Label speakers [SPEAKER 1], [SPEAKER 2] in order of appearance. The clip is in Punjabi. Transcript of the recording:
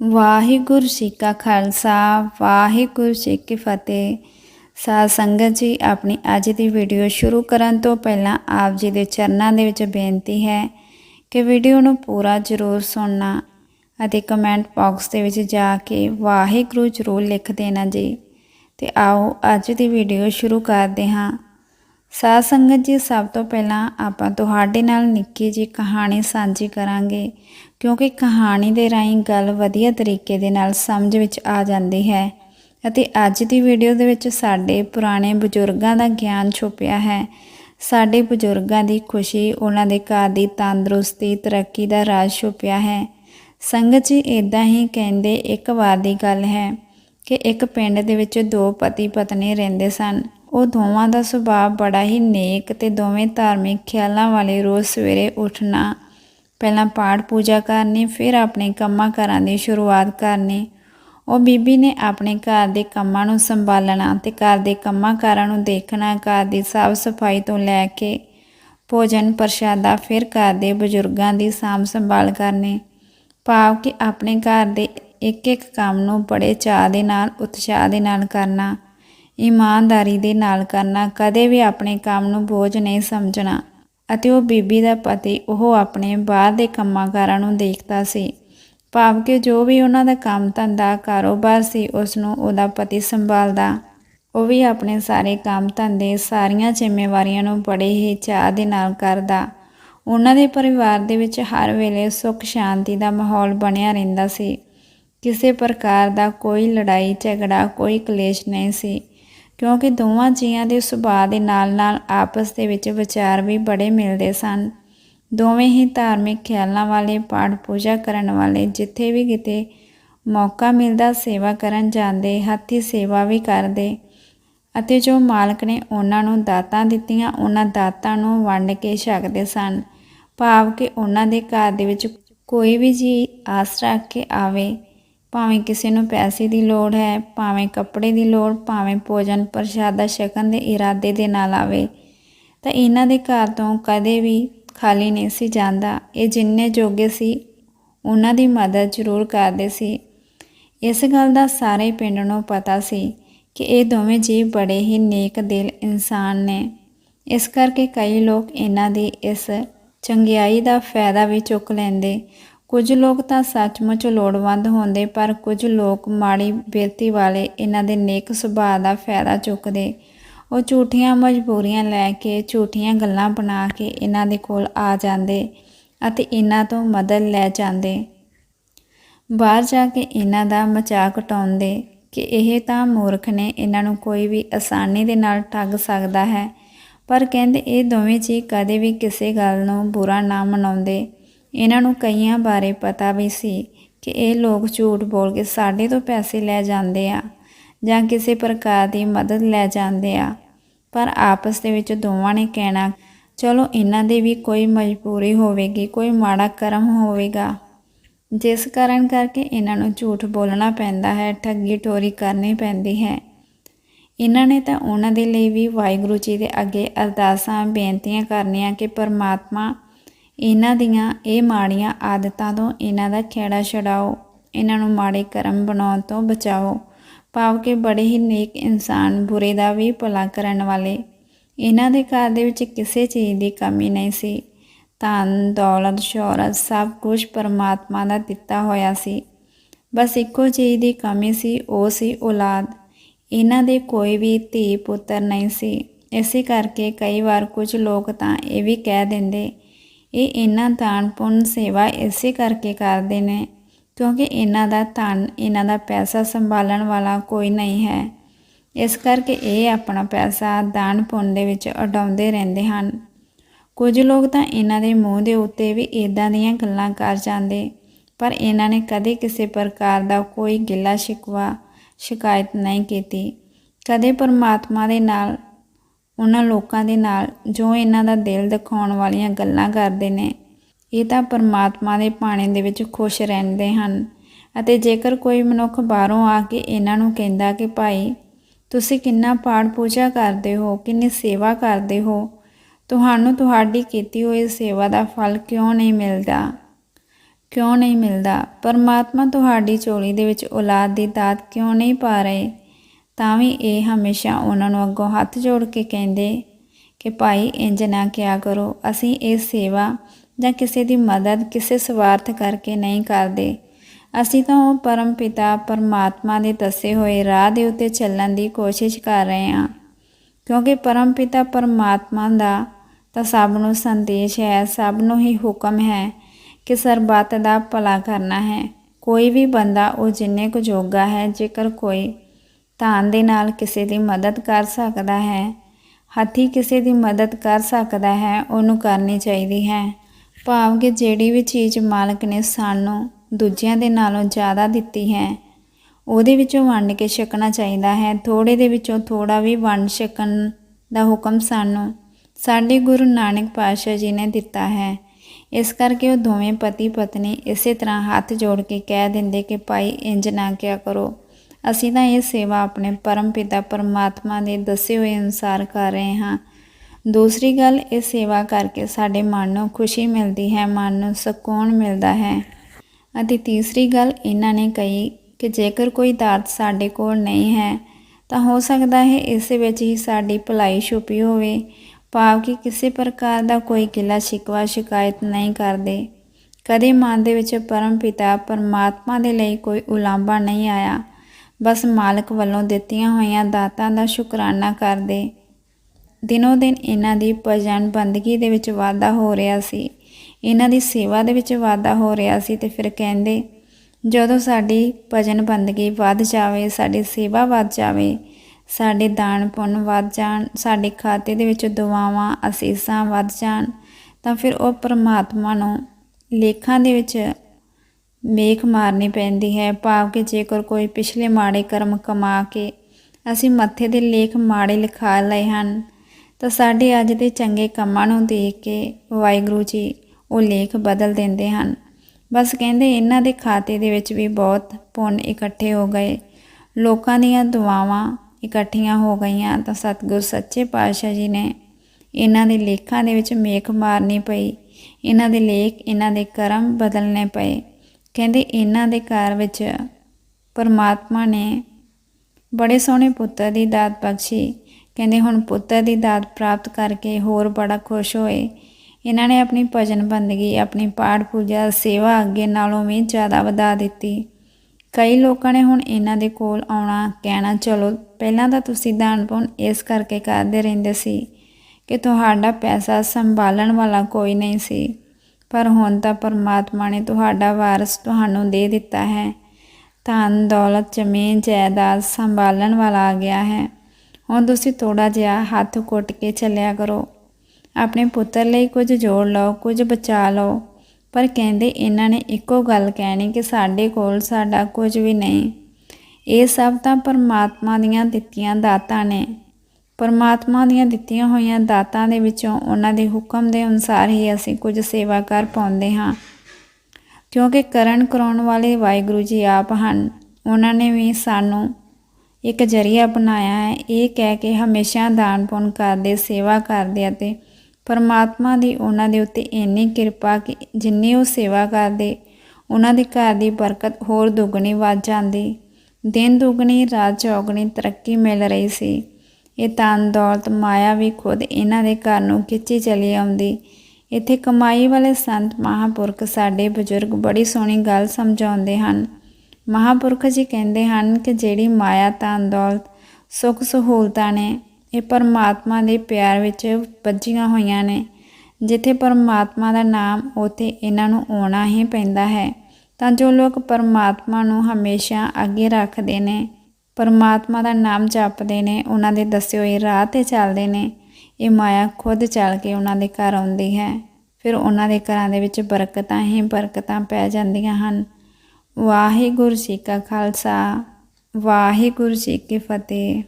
[SPEAKER 1] ਵਾਹਿਗੁਰੂ ਜੀ ਕਾ ਖਾਲਸਾ, ਵਾਹਿਗੁਰੂ ਜੀ ਕੀ ਫਤਿਹ। ਸਾਧ ਸੰਗਤ ਜੀ, ਆਪਣੀ ਅੱਜ ਦੀ ਵੀਡੀਓ ਸ਼ੁਰੂ ਕਰਨ ਤੋਂ ਪਹਿਲਾਂ ਆਪ ਜੀ ਦੇ ਚਰਨਾਂ ਦੇ ਵਿੱਚ ਬੇਨਤੀ ਹੈ ਕਿ ਵੀਡੀਓ ਨੂੰ ਪੂਰਾ ਜ਼ਰੂਰ ਸੁਣਨਾ ਅਤੇ ਕਮੈਂਟ ਬਾਕਸ ਦੇ ਵਿੱਚ ਜਾ ਕੇ ਵਾਹਿਗੁਰੂ ਜ਼ਰੂਰ ਲਿਖ ਦੇਣਾ ਜੀ। ਤੇ ਆਓ ਅੱਜ ਦੀ ਵੀਡੀਓ ਸ਼ੁਰੂ ਕਰਦੇ ਹਾਂ। ਸਾਧ ਸੰਗਤ ਜੀ, ਸਭ ਤੋਂ ਪਹਿਲਾਂ ਆਪਾਂ ਤੁਹਾਡੇ ਨਾਲ ਨਿੱਕੀ ਜੀ ਕਹਾਣੀ ਸਾਂਝੀ ਕਰਾਂਗੇ, ਕਿਉਂਕਿ ਕਹਾਣੀ ਦੇ ਰਾਹੀਂ ਗੱਲ ਵਧੀਆ ਤਰੀਕੇ ਦੇ ਨਾਲ ਸਮਝ ਵਿੱਚ ਆ ਜਾਂਦੀ ਹੈ ਅਤੇ ਅੱਜ ਦੀ ਵੀਡੀਓ ਦੇ ਵਿੱਚ ਸਾਡੇ ਪੁਰਾਣੇ ਬਜ਼ੁਰਗਾਂ ਦਾ ਗਿਆਨ ਛੁਪਿਆ ਹੈ। ਸਾਡੇ ਬਜ਼ੁਰਗਾਂ ਦੀ ਖੁਸ਼ੀ ਉਹਨਾਂ ਦੇ ਘਰ ਦੀ ਤੰਦਰੁਸਤੀ, ਤਰੱਕੀ ਦਾ ਰਾਜ ਛੁਪਿਆ ਹੈ। ਸੰਗਤ ਜੀ ਇਦਾਂ ਹੀ ਕਹਿੰਦੇ ਇੱਕ ਵਾਰ ਦੀ ਗੱਲ ਹੈ ਕਿ ਇੱਕ ਪਿੰਡ ਦੇ ਵਿੱਚ ਦੋ ਪਤੀ ਪਤਨੀ ਰਹਿੰਦੇ ਸਨ। ਉਹ ਦੋਵਾਂ ਦਾ ਸੁਭਾਅ ਬੜਾ ਹੀ ਨੇਕ ਤੇ ਦੋਵੇਂ ਧਾਰਮਿਕ ਖਿਆਲਾਂ ਵਾਲੇ ਰੋਜ਼ ਸਵੇਰੇ ਉੱਠਣਾ। ਪਹਿਲਾਂ ਪਾਠ ਪੂਜਾ ਕਰਨੀ, ਫਿਰ ਆਪਣੇ ਕੰਮਾਂ ਕਾਰਾਂ ਦੀ ਸ਼ੁਰੂਆਤ ਕਰਨੀ। ਉਹ ਬੀਬੀ ਨੇ ਆਪਣੇ ਘਰ ਦੇ ਕੰਮਾਂ ਨੂੰ ਸੰਭਾਲਣਾ ਤੇ ਘਰ ਦੇ ਕੰਮਾਂ ਕਾਰਾਂ ਨੂੰ ਦੇਖਣਾ, ਘਰ ਦੀ ਸਾਫ਼ ਸਫ਼ਾਈ ਤੋਂ ਲੈ ਕੇ ਭੋਜਨ ਪ੍ਰਸ਼ਾਦਾ, ਫਿਰ ਘਰ ਦੇ ਬਜ਼ੁਰਗਾਂ ਦੀ ਸਾਂਭ ਸੰਭਾਲ ਕਰਨੀ। ਭਾਵ ਕਿ ਆਪਣੇ ਘਰ ਦੇ ਇੱਕ ਇੱਕ ਕੰਮ ਨੂੰ ਬੜੇ ਚਾਅ ਦੇ ਨਾਲ, ਉਤਸ਼ਾਹ ਦੇ ਨਾਲ ਕਰਨਾ। ਇਮਾਨਦਾਰੀ ਦੇ ਨਾਲ ਕਰਨਾ, ਕਦੇ ਵੀ ਆਪਣੇ ਕੰਮ ਨੂੰ ਬੋਝ ਨਹੀਂ ਸਮਝਣਾ। ਅਤੇ ਉਹ ਬੀਬੀ ਦਾ ਪਤੀ, ਉਹ ਆਪਣੇ ਬਾਹਰ ਦੇ ਕੰਮਾਂ ਕਾਰਾਂ ਨੂੰ ਦੇਖਦਾ ਸੀ। ਭਾਵ ਕਿ ਜੋ ਵੀ ਉਹਨਾਂ ਦਾ ਕੰਮ, ਧੰਦਾ, ਕਾਰੋਬਾਰ ਸੀ, ਉਸ ਨੂੰ ਉਹਦਾ ਪਤੀ ਸੰਭਾਲਦਾ। ਉਹ ਵੀ ਆਪਣੇ ਸਾਰੇ ਕੰਮ, ਧੰਦੇ, ਸਾਰੀਆਂ ਜ਼ਿੰਮੇਵਾਰੀਆਂ ਨੂੰ ਬੜੇ ਹੀ ਚਾਅ ਦੇ ਨਾਲ ਕਰਦਾ। ਉਹਨਾਂ ਦੇ ਪਰਿਵਾਰ ਦੇ ਵਿੱਚ ਹਰ ਵੇਲੇ ਸੁੱਖ, ਸ਼ਾਂਤੀ ਦਾ ਮਾਹੌਲ ਬਣਿਆ ਰਹਿੰਦਾ ਸੀ। ਕਿਸੇ ਪ੍ਰਕਾਰ ਦਾ ਕੋਈ ਲੜਾਈ, ਝਗੜਾ, ਕੋਈ ਕਲੇਸ਼ ਨਹੀਂ ਸੀ। ਕਿਉਂਕਿ ਦੋਵਾਂ ਜੀਆਂ ਦੇ ਸੁਭਾਅ ਦੇ ਨਾਲ-ਨਾਲ ਆਪਸ ਦੇ ਵਿੱਚ ਵਿਚਾਰ ਵੀ ਬੜੇ ਮਿਲਦੇ ਸਨ। ਦੋਵੇਂ ਹੀ ਧਾਰਮਿਕ ਖਿਆਲਾਂ ਵਾਲੇ ਪਾਠ ਪੂਜਾ ਕਰਨ ਵਾਲੇ ਜਿੱਥੇ ਵੀ ਕਿਤੇ ਮੌਕਾ ਮਿਲਦਾ ਸੇਵਾ ਕਰਨ ਜਾਂਦੇ, ਹੱਥੀ ਸੇਵਾ ਵੀ ਕਰਦੇ ਅਤੇ ਜੋ ਮਾਲਕ ਨੇ ਉਹਨਾਂ ਨੂੰ ਦਾਤਾਂ ਦਿੱਤੀਆਂ, ਉਹਨਾਂ ਦਾਤਾਂ ਨੂੰ ਵੰਡ ਕੇ ਛਕਦੇ ਸਨ। ਭਾਵ ਕਿ ਉਹਨਾਂ ਦੇ ਘਰ ਦੇ ਵਿੱਚ ਕੋਈ ਵੀ ਜੀ ਆਸ ਰੱਖ ਕੇ ਆਵੇ ਭਾਵੇਂ ਕਿਸੇ ਨੂੰ ਪੈਸੇ ਦੀ ਲੋੜ ਹੈ, ਭਾਵੇਂ ਕੱਪੜੇ ਦੀ ਲੋੜ, ਭਾਵੇਂ ਭੋਜਨ ਪ੍ਰਸ਼ਾਦਾ ਛਕਣ ਦੇ ਇਰਾਦੇ ਦੇ ਨਾਲ ਆਵੇ, ਤਾਂ ਇਹਨਾਂ ਦੇ ਘਰ ਤੋਂ ਕਦੇ ਵੀ ਖਾਲੀ ਨਹੀਂ ਸੀ ਜਾਂਦਾ। ਇਹ ਜਿੰਨੇ ਜੋਗੇ ਸੀ, ਉਹਨਾਂ ਦੀ ਮਦਦ ਜ਼ਰੂਰ ਕਰਦੇ ਸੀ। ਇਸ ਗੱਲ ਦਾ ਸਾਰੇ ਪਿੰਡ ਨੂੰ ਪਤਾ ਸੀ ਕਿ ਇਹ ਦੋਵੇਂ ਜੀ ਬੜੇ ਹੀ ਨੇਕ ਦਿਲ ਇਨਸਾਨ ਨੇ। ਇਸ ਕਰਕੇ ਕਈ ਲੋਕ ਇਹਨਾਂ ਦੀ ਇਸ ਚੰਗਿਆਈ ਦਾ ਫਾਇਦਾ ਵੀ ਚੁੱਕ ਲੈਂਦੇ। ਕੁਝ ਲੋਕ ਤਾਂ ਸੱਚਮੁੱਚ ਲੋੜਵੰਦ ਹੁੰਦੇ, ਪਰ ਕੁਝ ਲੋਕ ਮਾੜੀ ਬਿਰਤੀ ਵਾਲੇ ਇਹਨਾਂ ਦੇ ਨੇਕ ਸੁਭਾਅ ਦਾ ਫਾਇਦਾ ਚੁੱਕਦੇ। ਉਹ ਝੂਠੀਆਂ ਮਜਬੂਰੀਆਂ ਲੈ ਕੇ, ਝੂਠੀਆਂ ਗੱਲਾਂ ਬਣਾ ਕੇ ਇਹਨਾਂ ਦੇ ਕੋਲ ਆ ਜਾਂਦੇ ਅਤੇ ਇਹਨਾਂ ਤੋਂ ਮਦਦ ਲੈ ਜਾਂਦੇ। ਬਾਹਰ ਜਾ ਕੇ ਇਹਨਾਂ ਦਾ ਮਜ਼ਾਕ ਉਟਾਉਂਦੇ ਕਿ ਇਹ ਤਾਂ ਮੂਰਖ ਨੇ ਇਹਨਾਂ ਨੂੰ ਕੋਈ ਵੀ ਆਸਾਨੀ ਦੇ ਨਾਲ ਠੱਗ ਸਕਦਾ ਹੈ, ਪਰ ਕਹਿੰਦੇ ਇਹ ਦੋਵੇਂ ਜੀ ਕਦੇ ਵੀ ਕਿਸੇ ਗੱਲ ਨੂੰ ਬੁਰਾ ਨਾ ਮਨਾਉਂਦੇ। ਇਹਨਾਂ ਨੂੰ ਕਈਆਂ ਬਾਰੇ ਪਤਾ ਵੀ ਸੀ ਕਿ ਇਹ ਲੋਕ ਝੂਠ ਬੋਲ ਕੇ ਸਾਡੇ ਤੋਂ ਪੈਸੇ ਲੈ ਜਾਂਦੇ ਆ ਜਾਂ ਕਿਸੇ ਪ੍ਰਕਾਰ ਦੀ ਮਦਦ ਲੈ ਜਾਂਦੇ ਆ। ਪਰ ਆਪਸ ਦੇ ਵਿੱਚ ਦੋਵਾਂ ਨੇ ਕਹਿਣਾ, ਚਲੋ, ਇਹਨਾਂ ਦੇ ਵੀ ਕੋਈ ਮਜਬੂਰੀ ਹੋਵੇਗੀ, ਕੋਈ ਮਾੜਾ ਕਰਮ ਹੋਵੇਗਾ। ਜਿਸ ਕਾਰਨ ਕਰਕੇ ਇਹਨਾਂ ਨੂੰ ਝੂਠ ਬੋਲਣਾ ਪੈਂਦਾ ਹੈ, ਠੱਗੀ ਟੋਰੀ ਕਰਨੀ ਪੈਂਦੀ ਹੈ। ਇਹਨਾਂ ਨੇ ਤਾਂ ਉਹਨਾਂ ਦੇ ਲਈ ਵੀ ਵਾਹਿਗੁਰੂ ਜੀ ਦੇ ਅੱਗੇ ਅਰਦਾਸਾਂ, ਬੇਨਤੀਆਂ ਕਰਨੀਆਂ ਕਿ ਪਰਮਾਤਮਾ ਇਹਨਾਂ ਦੀਆਂ ਇਹ ਮਾੜੀਆਂ ਆਦਤਾਂ ਤੋਂ ਇਹਨਾਂ ਦਾ ਖੇੜਾ ਛਡਾਓ, ਇਹਨਾਂ ਨੂੰ ਮਾੜੇ ਕਰਮ ਬਣਾਉਣ ਤੋਂ ਬਚਾਓ। ਭਾਵ ਕਿ ਬੜੇ ਹੀ ਨੇਕ ਇਨਸਾਨ ਬੁਰੇ ਦਾ ਵੀ ਭਲਾ ਕਰਨ ਵਾਲੇ। ਇਹਨਾਂ ਦੇ ਘਰ ਦੇ ਵਿੱਚ ਕਿਸੇ ਚੀਜ਼ ਦੀ ਕਮੀ ਨਹੀਂ ਸੀ। ਧਨ, ਦੌਲਤ, ਸ਼ੌਹਰਤ ਸਭ ਕੁਝ ਪਰਮਾਤਮਾ ਦਾ ਦਿੱਤਾ ਹੋਇਆ ਸੀ। ਬਸ ਇੱਕੋ ਚੀਜ਼ ਦੀ ਕਮੀ ਸੀ, ਉਹ ਸੀ ਔਲਾਦ। ਇਹਨਾਂ ਦੇ ਕੋਈ ਵੀ ਧੀ ਪੁੱਤਰ ਨਹੀਂ ਸੀ। ਇਸੇ ਕਰਕੇ ਕਈ ਵਾਰ ਕੁਝ ਲੋਕ ਤਾਂ ਇਹ ਵੀ ਕਹਿ ਦਿੰਦੇ ਇਹ ਇਹਨਾਂ ਦਾਨ ਪੁੰਨ ਸੇਵਾ ਇਸੇ ਕਰਕੇ ਕਰਦੇ ਨੇ, ਕਿਉਂਕਿ ਇਹਨਾਂ ਦਾ ਧਨ, ਇਹਨਾਂ ਦਾ ਪੈਸਾ ਸੰਭਾਲਣ ਵਾਲਾ ਕੋਈ ਨਹੀਂ ਹੈ। ਇਸ ਕਰਕੇ ਇਹ ਆਪਣਾ ਪੈਸਾ ਦਾਨ ਪੁੰਨ ਦੇ ਵਿੱਚ ਉਡਾਉਂਦੇ ਰਹਿੰਦੇ ਹਨ। ਕੁਝ ਲੋਕ ਤਾਂ ਇਹਨਾਂ ਦੇ ਮੂੰਹ ਦੇ ਉੱਤੇ ਵੀ ਇਦਾਂ ਦੀਆਂ ਗੱਲਾਂ ਕਰ ਜਾਂਦੇ, ਪਰ ਇਹਨਾਂ ਨੇ ਕਦੇ ਕਿਸੇ ਪ੍ਰਕਾਰ ਦਾ ਕੋਈ ਗਿਲਾ ਸ਼ਿਕਵਾ ਸ਼ਿਕਾਇਤ ਨਹੀਂ ਕੀਤੀ। ਕਦੇ ਪਰਮਾਤਮਾ ਦੇ ਨਾਲ ਉਹਨਾਂ ਲੋਕਾਂ ਦੇ ਨਾਲ ਜੋ ਇਹਨਾਂ ਦਾ ਦਿਲ ਦਿਖਾਉਣ ਵਾਲੀਆਂ ਗੱਲਾਂ ਕਰਦੇ ਨੇ। ਇਹ ਤਾਂ ਪਰਮਾਤਮਾ ਦੇ ਪਾਣੇ ਦੇ ਵਿੱਚ ਖੁਸ਼ ਰਹਿੰਦੇ ਹਨ। ਅਤੇ ਜੇਕਰ ਕੋਈ ਮਨੁੱਖ ਬਾਹਰੋਂ ਆ ਕੇ ਇਹਨਾਂ ਨੂੰ ਕਹਿੰਦਾ ਕਿ, ਭਾਈ, ਤੁਸੀਂ ਕਿੰਨਾ ਪਾਠ ਪੂਜਾ ਕਰਦੇ ਹੋ, ਕਿੰਨੀ ਸੇਵਾ ਕਰਦੇ ਹੋ, ਤੁਹਾਨੂੰ ਤੁਹਾਡੀ ਕੀਤੀ ਹੋਈ ਸੇਵਾ ਦਾ ਫਲ ਕਿਉਂ ਨਹੀਂ ਮਿਲਦਾ? ਕਿਉਂ ਨਹੀਂ ਮਿਲਦਾ? ਪਰਮਾਤਮਾ ਤੁਹਾਡੀ ਝੋਲੀ ਦੇ ਵਿੱਚ ਔਲਾਦ ਦੀ ਦਾਤ ਕਿਉਂ ਨਹੀਂ ਪਾ ਰਹੇ? ਤਾਂ ਵੀ ਇਹ ਹਮੇਸ਼ਾ ਉਹਨਾਂ ਨੂੰ ਅੱਗੋਂ ਹੱਥ ਜੋੜ ਕੇ ਕਹਿੰਦੇ ਕਿ ਭਾਈ, ਇੰਜ ਨਾ ਕਿਆ ਕਰੋ। ਅਸੀਂ ਇਹ ਸੇਵਾ ਜਾਂ ਕਿਸੇ ਦੀ ਮਦਦ, ਕਿਸੇ ਸਵਾਰਥ ਕਰਕੇ ਨਹੀਂ ਕਰਦੇ। ਅਸੀਂ ਤਾਂ ਉਹ ਪਰਮ ਪਿਤਾ ਪਰਮਾਤਮਾ ਦੇ ਦੱਸੇ ਹੋਏ ਰਾਹ ਦੇ ਉੱਤੇ ਚੱਲਣ ਦੀ ਕੋਸ਼ਿਸ਼ ਕਰ ਰਹੇ ਹਾਂ। ਕਿਉਂਕਿ ਪਰਮ ਪਿਤਾ ਪਰਮਾਤਮਾ ਦਾ ਤਾਂ ਸਭ ਨੂੰ ਸੰਦੇਸ਼ ਹੈ, ਸਭ ਨੂੰ ਹੀ ਹੁਕਮ ਹੈ ਕਿ ਸਰਬੱਤ ਦਾ ਭਲਾ ਕਰਨਾ ਹੈ। ਕੋਈ ਵੀ ਬੰਦਾ ਉਹ ਜਿੰਨੇ ਕੁ ਜੋਗਾ ਹੈ, ਜੇਕਰ ਕੋਈ ਧਨ ਦੇ ਨਾਲ ਕਿਸੇ ਦੀ ਮਦਦ ਕਰ ਸਕਦਾ ਹੈ, ਹੱਥੀ ਕਿਸੇ ਦੀ ਮਦਦ ਕਰ ਸਕਦਾ ਹੈ, ਉਹਨੂੰ ਕਰਨੀ ਚਾਹੀਦੀ ਹੈ। ਭਾਵ ਕਿ ਜਿਹੜੀ ਵੀ ਚੀਜ਼ ਮਾਲਕ ਨੇ ਸਾਨੂੰ ਦੂਜਿਆਂ ਦੇ ਨਾਲੋਂ ਜ਼ਿਆਦਾ ਦਿੱਤੀ ਹੈ, ਉਹਦੇ ਵਿੱਚੋਂ ਵੰਡ ਕੇ ਛਕਣਾ ਚਾਹੀਦਾ ਹੈ। ਥੋੜੇ ਦੇ ਵਿੱਚੋਂ ਥੋੜਾ ਵੀ ਵੰਡ ਛਕਣ ਦਾ ਹੁਕਮ ਸਾਨੂੰ ਸਾਡੇ ਗੁਰੂ ਨਾਨਕ ਪਾਤਸ਼ਾਹ ਜੀ ਨੇ ਦਿੱਤਾ ਹੈ। ਇਸ ਕਰਕੇ ਉਹ ਦੋਵੇਂ ਪਤੀ ਪਤਨੀ ਇਸੇ ਤਰ੍ਹਾਂ ਹੱਥ ਜੋੜ ਕੇ ਕਹਿ ਦਿੰਦੇ ਕਿ ਭਾਈ ਇੰਜ ਨਾ ਕਿਆ ਕਰੋ। ਅਸੀਂ ਤਾਂ ਇਹ ਸੇਵਾ ਆਪਣੇ ਪਰਮ ਪਿਤਾ ਪਰਮਾਤਮਾ ਦੇ ਦੱਸੇ ਹੋਏ ਅਨੁਸਾਰ ਕਰ ਰਹੇ ਹਾਂ। ਦੂਸਰੀ ਗੱਲ, ਇਹ ਸੇਵਾ ਕਰਕੇ ਸਾਡੇ ਮਨ ਨੂੰ ਖੁਸ਼ੀ ਮਿਲਦੀ ਹੈ, ਮਨ ਨੂੰ ਸਕੂਨ ਮਿਲਦਾ ਹੈ। ਅਤੇ ਤੀਸਰੀ ਗੱਲ, ਇਹਨਾਂ ਨੇ ਕਹੀ ਕਿ ਜੇਕਰ ਕੋਈ ਦਾਤ ਸਾਡੇ ਕੋਲ ਨਹੀਂ ਹੈ, ਤਾਂ ਹੋ ਸਕਦਾ ਹੈ ਇਸ ਵਿੱਚ ਹੀ ਸਾਡੀ ਭਲਾਈ ਛੁਪੀ ਹੋਵੇ। ਭਾਵ ਕਿ ਕਿਸੇ ਪ੍ਰਕਾਰ ਦਾ ਕੋਈ ਗਿਲਾ ਸ਼ਿਕਵਾ ਸ਼ਿਕਾਇਤ ਨਹੀਂ ਕਰਦੇ। ਕਦੇ ਮਨ ਦੇ ਵਿੱਚ ਪਰਮ ਪਿਤਾ ਪਰਮਾਤਮਾ ਦੇ ਲਈ ਕੋਈ ਉਲਾਂਭਾ ਨਹੀਂ ਆਇਆ। ਬਸ ਮਾਲਕ ਵੱਲੋਂ ਦਿੱਤੀਆਂ ਹੋਈਆਂ ਦਾਤਾਂ ਦਾ ਸ਼ੁਕਰਾਨਾ ਕਰਦੇ ਦਿਨੋ ਦਿਨ ਇਹਨਾਂ ਦੀ ਭਜਨ ਬੰਦਗੀ ਦੇ ਵਿੱਚ ਵਾਧਾ ਹੋ ਰਿਹਾ ਸੀ। ਇਹਨਾਂ ਦੀ ਸੇਵਾ ਦੇ ਵਿੱਚ ਵਾਧਾ ਹੋ ਰਿਹਾ ਸੀ ਤੇ ਫਿਰ ਕਹਿੰਦੇ, ਜਦੋਂ ਸਾਡੀ ਭਜਨ ਬੰਦਗੀ ਵੱਧ ਜਾਵੇ, ਸਾਡੀ ਸੇਵਾ ਵੱਧ ਜਾਵੇ, ਸਾਡੇ ਦਾਨ ਪੁੰਨ ਵੱਧ ਜਾਣ, ਸਾਡੇ ਖਾਤੇ ਦੇ ਵਿੱਚ ਦੁਆਵਾਂ, ਅਸੀਸਾਂ ਵੱਧ ਜਾਣ, ਤਾਂ ਫਿਰ ਉਹ ਪਰਮਾਤਮਾ ਨੂੰ ਲੇਖਾਂ ਦੇ ਵਿੱਚ ਮੇਖ ਮਾਰਨੀ ਪੈਂਦੀ ਹੈ। ਭਾਵ ਕਿ ਜੇਕਰ ਕੋਈ ਪਿਛਲੇ ਮਾੜੇ ਕਰਮ ਕਮਾ ਕੇ ਅਸੀਂ ਮੱਥੇ ਦੇ ਲੇਖ ਮਾੜੇ ਲਿਖਾ ਲਏ ਹਨ, ਤਾਂ ਸਾਡੇ ਅੱਜ ਦੇ ਚੰਗੇ ਕੰਮਾਂ ਨੂੰ ਦੇਖ ਕੇ ਵਾਹਿਗੁਰੂ ਜੀ ਉਹ ਲੇਖ ਬਦਲ ਦਿੰਦੇ ਹਨ। ਬਸ ਕਹਿੰਦੇ ਇਹਨਾਂ ਦੇ ਖਾਤੇ ਦੇ ਵਿੱਚ ਵੀ ਬਹੁਤ ਪੁੰਨ ਇਕੱਠੇ ਹੋ ਗਏ। ਲੋਕਾਂ ਦੀਆਂ ਦੁਆਵਾਂ ਇਕੱਠੀਆਂ ਹੋ ਗਈਆਂ, ਤਾਂ ਸਤਿਗੁਰ ਸੱਚੇ ਪਾਤਸ਼ਾਹ ਜੀ ਨੇ ਇਹਨਾਂ ਦੇ ਲੇਖਾਂ ਦੇ ਵਿੱਚ ਮੇਖ ਮਾਰਨੀ ਪਈ। ਇਹਨਾਂ ਦੇ ਲੇਖ, ਇਹਨਾਂ ਦੇ ਕਰਮ ਬਦਲਨੇ ਪਏ। ਕਹਿੰਦੇ ਇਹਨਾਂ ਦੇ ਘਰ ਵਿੱਚ ਪਰਮਾਤਮਾ ਨੇ ਬੜੇ ਸੋਹਣੇ ਪੁੱਤਰ ਦੀ ਦਾਤ ਬਖਸ਼ੀ। ਕਹਿੰਦੇ ਹੁਣ ਪੁੱਤਰ ਦੀ ਦਾਤ ਪ੍ਰਾਪਤ ਕਰਕੇ ਹੋਰ ਬੜਾ ਖੁਸ਼ ਹੋਏ। ਇਹਨਾਂ ਨੇ ਆਪਣੀ ਭਜਨ ਬੰਦਗੀ, ਆਪਣੀ ਪਾਠ ਪੂਜਾ, ਸੇਵਾ ਅੱਗੇ ਨਾਲੋਂ ਵੀ ਜ਼ਿਆਦਾ ਵਧਾ ਦਿੱਤੀ। ਕਈ ਲੋਕਾਂ ਨੇ ਹੁਣ ਇਹਨਾਂ ਦੇ ਕੋਲ ਆਉਣਾ, ਕਹਿਣਾ, ਚਲੋ, ਪਹਿਲਾਂ ਤਾਂ ਤੁਸੀਂ ਦਾਨ ਪੁੰਨ ਇਸ ਕਰਕੇ ਕਰਦੇ ਰਹਿੰਦੇ ਸੀ ਕਿ ਤੁਹਾਡਾ ਪੈਸਾ ਸੰਭਾਲਣ ਵਾਲਾ ਕੋਈ ਨਹੀਂ ਸੀ। ਪਰ ਹੁਣ ਤਾਂ ਪਰਮਾਤਮਾ ਨੇ ਤੁਹਾਡਾ ਵਾਰਸ ਤੁਹਾਨੂੰ ਦੇ ਦਿੱਤਾ ਹੈ। ਧਨ, ਦੌਲਤ, ਜ਼ਮੀਨ, ਜਾਇਦਾਦ ਸੰਭਾਲਣ ਵਾਲਾ ਆ ਗਿਆ ਹੈ। ਹੁਣ ਤੁਸੀਂ ਥੋੜਾ ਜਿਹਾ ਹੱਥ ਕੁੱਟ ਕੇ ਚੱਲਿਆ ਕਰੋ। ਆਪਣੇ ਪੁੱਤਰ ਲਈ ਕੁਝ ਜੋੜ ਲਓ, ਕੁਝ ਬਚਾ ਲਓ। ਪਰ ਕਹਿੰਦੇ ਇਹਨਾਂ ਨੇ ਇੱਕੋ ਗੱਲ ਕਹਿਣੀ ਕਿ ਸਾਡੇ ਕੋਲ ਸਾਡਾ ਕੁਝ ਵੀ ਨਹੀਂ। ਇਹ ਸਭ ਤਾਂ ਪਰਮਾਤਮਾ ਦੀਆਂ ਦਿੱਤੀਆਂ ਦਾਤਾਂ ਨੇ। ਪਰਮਾਤਮਾ ਦੀਆਂ ਦਿੱਤੀਆਂ ਹੋਈਆਂ ਦਾਤਾਂ ਦੇ ਵਿੱਚੋਂ ਉਹਨਾਂ ਦੇ ਹੁਕਮ ਦੇ ਅਨੁਸਾਰ ਹੀ ਅਸੀਂ ਕੁਝ ਸੇਵਾ ਕਰ ਪਾਉਂਦੇ ਹਾਂ। ਕਿਉਂਕਿ ਕਰਨ ਕਰਾਉਣ ਵਾਲੇ ਵਾਹਿਗੁਰੂ ਜੀ ਆਪ ਹਨ। ਉਹਨਾਂ ਨੇ ਵੀ ਸਾਨੂੰ ਇੱਕ ਜਰੀਆ ਬਣਾਇਆ ਹੈ, ਇਹ ਕਹਿ ਕੇ ਹਮੇਸ਼ਾ ਦਾਨ ਪੁੰਨ ਕਰਦੇ, ਸੇਵਾ ਕਰਦੇ ਅਤੇ ਪਰਮਾਤਮਾ ਦੀ ਉਹਨਾਂ ਦੇ ਉੱਤੇ ਇੰਨੀ ਕਿਰਪਾ ਕਿ ਜਿੰਨੀ ਉਹ ਸੇਵਾ ਕਰਦੇ, ਉਹਨਾਂ ਦੇ ਘਰ ਦੀ ਬਰਕਤ ਹੋਰ ਦੁੱਗਣੀ ਵੱਧ ਜਾਂਦੀ। ਦਿਨ ਦੁੱਗਣੀ, ਰਾਤ ਚੌਗਣੀ ਤਰੱਕੀ ਮਿਲ ਰਹੀ ਸੀ। ਇਹ ਤਨ ਦੌਲਤ ਮਾਇਆ ਵੀ ਖੁਦ ਇਹਨਾਂ ਦੇ ਘਰ ਨੂੰ ਖਿੱਚੀ ਚਲੀ ਆਉਂਦੀ। ਇੱਥੇ ਕਮਾਈ ਵਾਲੇ ਸੰਤ ਮਹਾਪੁਰਖ ਸਾਡੇ ਬਜ਼ੁਰਗ ਬੜੀ ਸੋਹਣੀ ਗੱਲ ਸਮਝਾਉਂਦੇ ਹਨ। ਮਹਾਪੁਰਖ ਜੀ ਕਹਿੰਦੇ ਹਨ ਕਿ ਜਿਹੜੀ ਮਾਇਆ ਤਨ ਦੌਲਤ, ਸੁੱਖ ਸਹੂਲਤਾਂ ਨੇ, ਇਹ ਪਰਮਾਤਮਾ ਦੇ ਪਿਆਰ ਵਿੱਚ ਵੱਜੀਆਂ ਹੋਈਆਂ ਨੇ। ਜਿੱਥੇ ਪਰਮਾਤਮਾ ਦਾ ਨਾਮ, ਉਥੇ ਇਹਨਾਂ ਨੂੰ ਆਉਣਾ ਹੀ ਪੈਂਦਾ ਹੈ। ਤਾਂ ਜੋ ਲੋਕ ਪਰਮਾਤਮਾ ਨੂੰ ਹਮੇਸ਼ਾ ਅੱਗੇ ਰੱਖਦੇ ਨੇ। ਪਰਮਾਤਮਾ ਦਾ ਨਾਮ ਜਪਦੇ ਨੇ, ਉਹਨਾਂ ਦੇ ਦੱਸੇ ਹੋਏ ਰਾਹ ਤੇ ਚੱਲਦੇ ਨੇ। ਇਹ ਮਾਇਆ ਖੁਦ ਚੱਲ ਕੇ ਉਹਨਾਂ ਦੇ ਘਰ ਆਉਂਦੀ ਹੈ। ਫਿਰ ਉਹਨਾਂ ਦੇ ਘਰਾਂ ਦੇ ਵਿੱਚ ਬਰਕਤਾਂ ਹੀ ਬਰਕਤਾਂ ਪੈ ਜਾਂਦੀਆਂ ਹਨ। ਵਾਹਿਗੁਰੂ ਜੀ ਕਾ ਖਾਲਸਾ, ਵਾਹਿਗੁਰੂ ਜੀ ਕੀ ਫਤਿਹ।